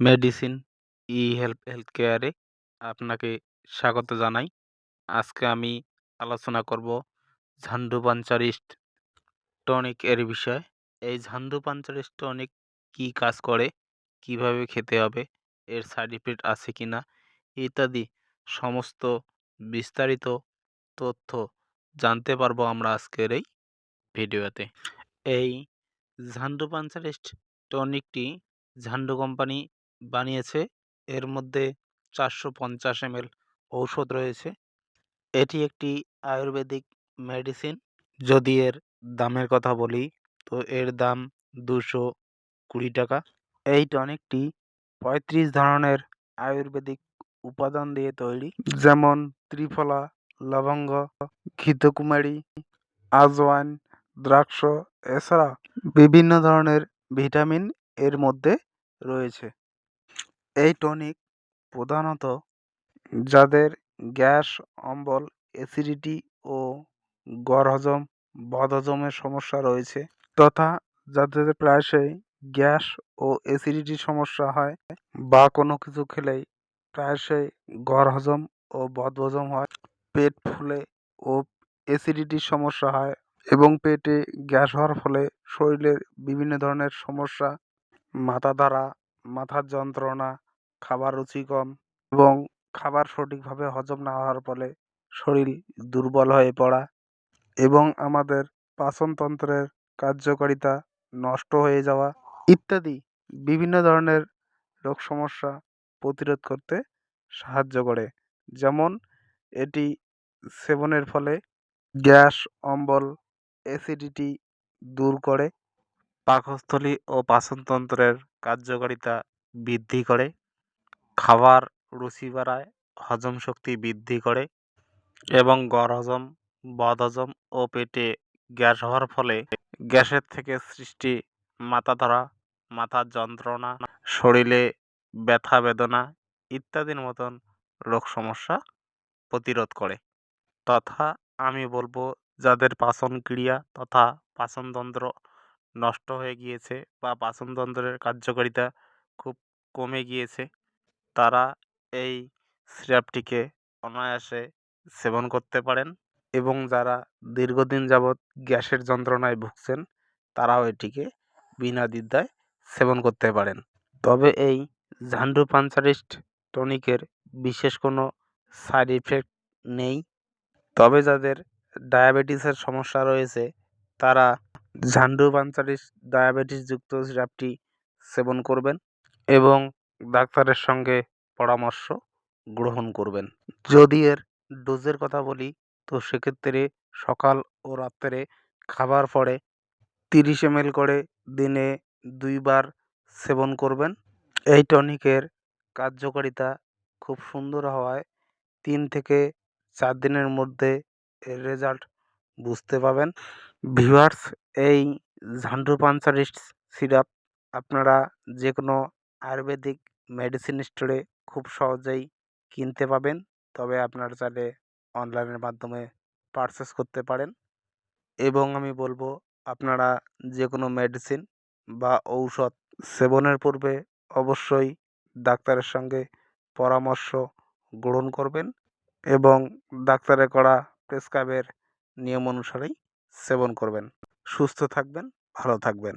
Medicine ই help health কেয়ারে আপনাকে স্বাগত জানাই। আজকে আমি আলোচনা করব ঝান্ডু পাঞ্চারিস্ট টনিক এর বিষয়ে। এই ঝান্ডু পাঞ্চারিস্ট টনিক কী কাজ করে, কীভাবে খেতে হবে, এর সাইড ইফেক্ট আছে কি না ইত্যাদি সমস্ত বিস্তারিত তথ্য জানতে পারব আমরা আজকের এই ভিডিওতে। এই ঝান্ডু পাঞ্চারিস্ট টনিকটি ঝান্ডু কোম্পানি বানিয়েছে। এর মধ্যে চারশো পঞ্চাশ এমএল ঔষধ রয়েছে। এটি একটি আয়ুর্বেদিক মেডিসিন। যদি এর দামের কথা বলি, তো এর দাম দুশো কুড়ি টাকা। এই টনিকটি পঁয়ত্রিশ ধরনের আয়ুর্বেদিক উপাদান দিয়ে তৈরি। যেমন ত্রিফলা, লবঙ্গ, ঘৃতকুমারী, আজওয়াইন, দ্রাক্ষ, এছাড়া বিভিন্ন ধরনের ভিটামিন এর মধ্যে রয়েছে। এই টনিক প্রধানত যাদের গ্যাস, অম্বল, অ্যাসিডিটি ও গড়হজম, বদহজমের সমস্যা রয়েছে তথা যাদের প্রায়শই গ্যাস ও অ্যাসিডিটির সমস্যা হয় বা কোনো কিছু খেলেই প্রায়শই গড়হজম ও বদহজম হয়। পেট ফুলে ও অ্যাসিডিটির সমস্যা হয় এবং পেটে গ্যাস হওয়ার ফলে শরীরের বিভিন্ন ধরনের সমস্যা মাথা ধরা মাথার যন্ত্রণা খাবার রুচি কম এবং খাবার সঠিকভাবে হজম না হওয়ার ফলে শরীর দুর্বল হয়ে পড়া এবং আমাদের পাচনতন্ত্রের কার্যকারিতা নষ্ট হয়ে যাওয়া ইত্যাদি বিভিন্ন ধরনের রোগ সমস্যা প্রতিরোধ করতে সাহায্য করে। যেমন এটি সেবনের ফলে গ্যাস, অম্বল, অ্যাসিডিটি দূর করে, পাকস্থলী ও পাচনতন্ত্রের কার্যকারিতা বৃদ্ধি করে। খাবার রুচি বাড়ায়, হজম শক্তি বৃদ্ধি করে এবং গড়হজম বদহজম ও পেটে গ্যাস হওয়ার ফলে গ্যাসের থেকে সৃষ্টি মাথা ধরা মাথার যন্ত্রণা, শরীরে ব্যথা, বেদনা ইত্যাদির মতন রোগ সমস্যা প্রতিরোধ করে। তথা আমি বলব, যাদের পাচন ক্রিয়া তথা পাচনতন্ত্র নষ্ট হয়ে গিয়েছে বা পাচনতন্ত্রের কার্যকারিতা খুব কমে গিয়েছে তারা এই সিরাপটিকে অনায়াসে সেবন করতে পারেন এবং যারা দীর্ঘদিন যাবৎ গ্যাসের যন্ত্রণায় ভুগছেন, তারাও এটিকে বিনা দ্বিধায় সেবন করতে পারেন। তবে এই ঝান্ডু পাঞ্চারিস্ট টনিকের বিশেষ কোনো সাইড ইফেক্ট নেই। তবে যাদের ডায়াবেটিসের সমস্যা রয়েছে, তারা ঝান্ডু পাঞ্চারিস্ট ডায়াবেটিসযুক্ত সিরাপটি সেবন করবেন এবং ডাক্তারের সঙ্গে পরামর্শ গ্রহণ করবেন। যদি এর ডোজের কথা বলি, তো সেক্ষেত্রে সকাল ও রাত্রে খাবার পরে তিরিশ এমএল করে দিনে দুইবার সেবন করবেন। এই টনিকের কার্যকারিতা খুব সুন্দর হওয়ায় তিন থেকে চার দিনের মধ্যে এর রেজাল্ট বুঝতে পাবেন। ভিউয়ার্স, এই ঝান্ডু পাঞ্চারিস্ট সিরাপ আপনারা যে কোনো আয়ুর্বেদিক মেডিসিন স্টোরে খুব সহজেই কিনতে পাবেন। তবে আপনারা চাইলে অনলাইনের মাধ্যমে পারচেস করতে পারেন। এবং আমি বলব, আপনারা যে কোনো মেডিসিন বা ঔষধ সেবনের পূর্বে অবশ্যই ডাক্তারের সঙ্গে পরামর্শ গ্রহণ করবেন এবং ডাক্তারের করা প্রেসক্রাইবের নিয়ম অনুসারেই সেবন করবেন। সুস্থ থাকবেন, ভালো থাকবেন।